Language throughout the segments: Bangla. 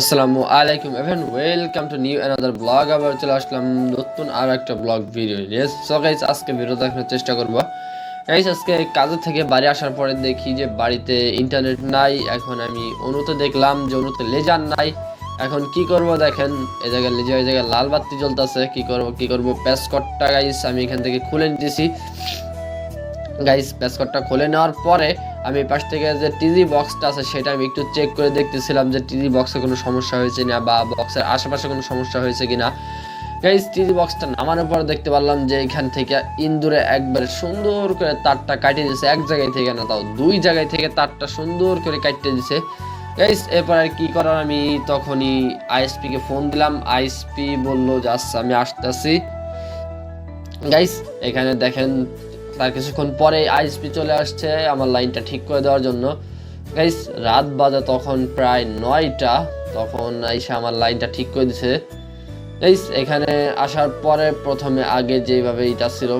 আসসালামু আলাইকুম even welcome to new another blog আবার চলে আসলাম নতুন আর একটা ব্লগ ভিডিও নিয়ে। আজকে ভিডিও দেখানোর চেষ্টা করব। গাইস আজকে কাজের থেকে বাড়ি আসার পরে দেখি যে বাড়িতে ইন্টারনেট নাই। এখন আমি অনুতে দেখলাম যে অনুতে লেজার নাই। এখন কি করব দেখেন, এই জায়গায় লেজার এই জায়গায় লাল বাতি জ্বলতেছে। কি করব কি করব? প্যাসকটটা গাইস আমি এখান থেকে খুলে নিতেছি। গাইস প্যাসকটটা খুলে নেওয়ার পরে আমি পাশ থেকে যে টিজি বক্সটা আছে, সেটা আমি একটু চেক করে দেখতেছিলাম যে টিজি বক্সে কোনো সমস্যা হয়েছে না বা বক্সের আশেপাশে কোনো সমস্যা হয়েছে কিনা। গাইস টিজি বক্সটা নামানোর পর দেখতে পারলাম যে এখান থেকে ইন্দুরে একবার সুন্দর করে তারটা কাটিয়ে দিয়েছে। এক জায়গায় থেকে না, তাও দুই জায়গায় থেকে তারটা সুন্দর করে কাটিয়ে দিয়েছে। গাইস এরপর আর কি করার? আমি তখনই আইএসপিকে ফোন দিলাম। আইএসপি বলল যে আচ্ছা আমি আসতেছি। গাইস এখানে দেখেন তার কিছুক্ষণ পরে আইএসপি চলে আসছে আমার লাইনটা ঠিক করে দেওয়ার জন্য। গাইস রাত বাজে তখন প্রায় নয়টা, তখন আইসা আমার লাইনটা ঠিক করে দিছে। গাইস এখানে আসার পরে প্রথমে আগে যেভাবে এটা ছিল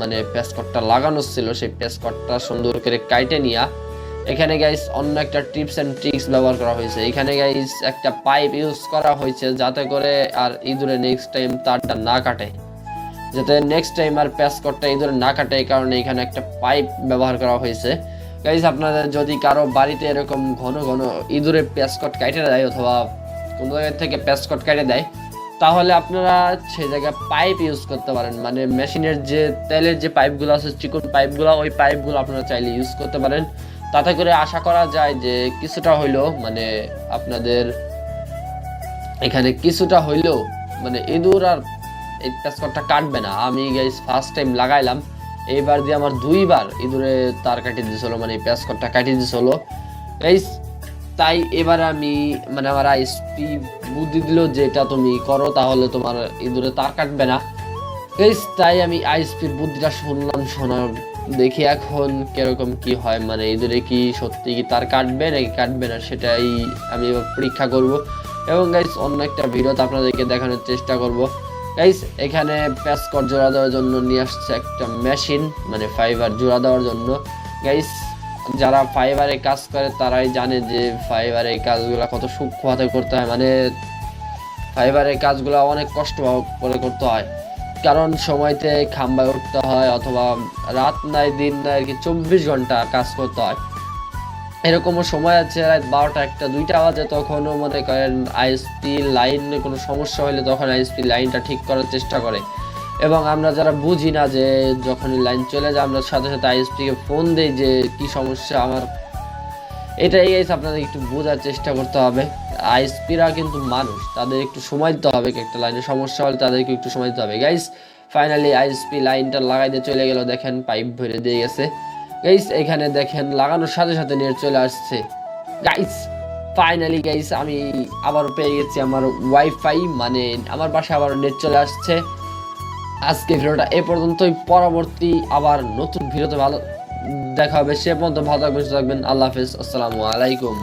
মানে প্যাসকটটা লাগানো ছিল, সেই প্যাসকটটা সুন্দর করে কাইটে নিয়া, এখানে গাইস অন্য একটা টিপস অ্যান্ড ট্রিক্স ব্যবহার করা হয়েছে। এখানে গাইস একটা পাইপ ইউজ করা হয়েছে যাতে করে আর ইঁদুরে নেক্সট টাইম তারটা না কাটে। যাতে নেক্সট টাইম আর প্যাসকটটা এই ধরে না কাটে, এই কারণে এখানে একটা পাইপ ব্যবহার করা হয়েছে। গাইজ আপনাদের যদি কারও বাড়িতে এরকম ঘন ঘন ইঁদুরে প্যাসকট কাটে দেয় অথবা কোনো জায়গা থেকে প্যাসকট কাটে দেয়, তাহলে আপনারা সেই জায়গায় পাইপ ইউজ করতে পারেন। মানে মেশিনের যে তেলের যে পাইপগুলো আছে, চিকন পাইপগুলো ওই পাইপগুলো আপনারা চাইলে ইউজ করতে পারেন। তাতে করে আশা করা যায় যে কিছুটা হইলেও মানে আপনাদের এখানে কিছুটা হইলেও মানে ইঁদুর আর এই প্যাসকটটা কাটবে না। আমি গাইস ফার্স্ট টাইম লাগাইলাম। এইবার দিয়ে আমার দুইবার ইঁদুরে তার কাটিয়ে দিয়েছিল মানে প্যাসকটটা কাটিয়ে দিয়েছিল গাইস তাই এবার আমি মানে আমার আইসপি বুদ্ধি দিল যে এটা তুমি করো, তাহলে তোমার ইঁদুরে তার কাটবে না। গাইস তাই আমি আইসপির বুদ্ধিটা শুনলাম, শোনার দেখি এখন কীরকম কি হয় মানে ইঁদুরে কি সত্যি কি তার কাটবে নাকি কাটবে না, সেটাই আমি পরীক্ষা করব। এবং গাইস অন্য একটা ভিডিওতে আপনাদেরকে দেখানোর চেষ্টা করব। গাইস এখানে প্যাসকট জোড়া দেওয়ার জন্য নিয়ে আসছে একটা মেশিন মানে ফাইবার জোড়া দেওয়ার জন্য। গাইস যারা ফাইবারে কাজ করে, তারাই জানে যে ফাইবারে কাজগুলো কত সূক্ষ্ম হাতে করতে হয়। মানে ফাইবারের কাজগুলো অনেক কষ্ট করে করতে হয়। কারণ সময়তে খাম্বায় উঠতে হয়, অথবা রাত নাই, দিন নাই, আর কি চব্বিশ ঘণ্টা কাজ করতে হয়। এরকমও সময় আছে, রাত বারোটা একটা, দুইটা বাজে তখনও মনে করেন আইএসপি লাইনে কোনো সমস্যা হলে তখন আইএসপি লাইনটা ঠিক করার চেষ্টা করে। এবং আমরা যারা বুঝি না যে যখনই লাইন চলে যায়, আমরা সাথে সাথে আইএসপিকে ফোন দিই যে কি সমস্যা আমার। এটাই গাইস আপনাদের একটু বোঝার চেষ্টা করতে হবে। আইএসপিরা কিন্তু মানুষ, তাদের একটু সময় দিতে হবে, একটা লাইনে সমস্যা হলে তাদেরকে একটু সময় দিতে হবে। গাইস ফাইনালি আইএসপি লাইনটা লাগাই দিয়ে চলে গেল, দেখেন পাইপ ভরে দিয়ে গেছে। গাইস এখানে দেখেন, লাগানোর সাথে সাথে নেট চলে আসছে। গাইস ফাইনালি গাইস আমি আবার পেয়ে গেছি আমার ওয়াইফাই মানে আমার বাসায় আবার নেট চলে আসছে। আজকে ভিডিওটা এ পর্যন্তই। পরবর্তী আবার নতুন ভিডিওতে ভালো দেখা হবে। সে পর্যন্ত ভালো থাকবেন থাকবেন। আল্লাহ হাফেজ। আসসালামু আলাইকুম।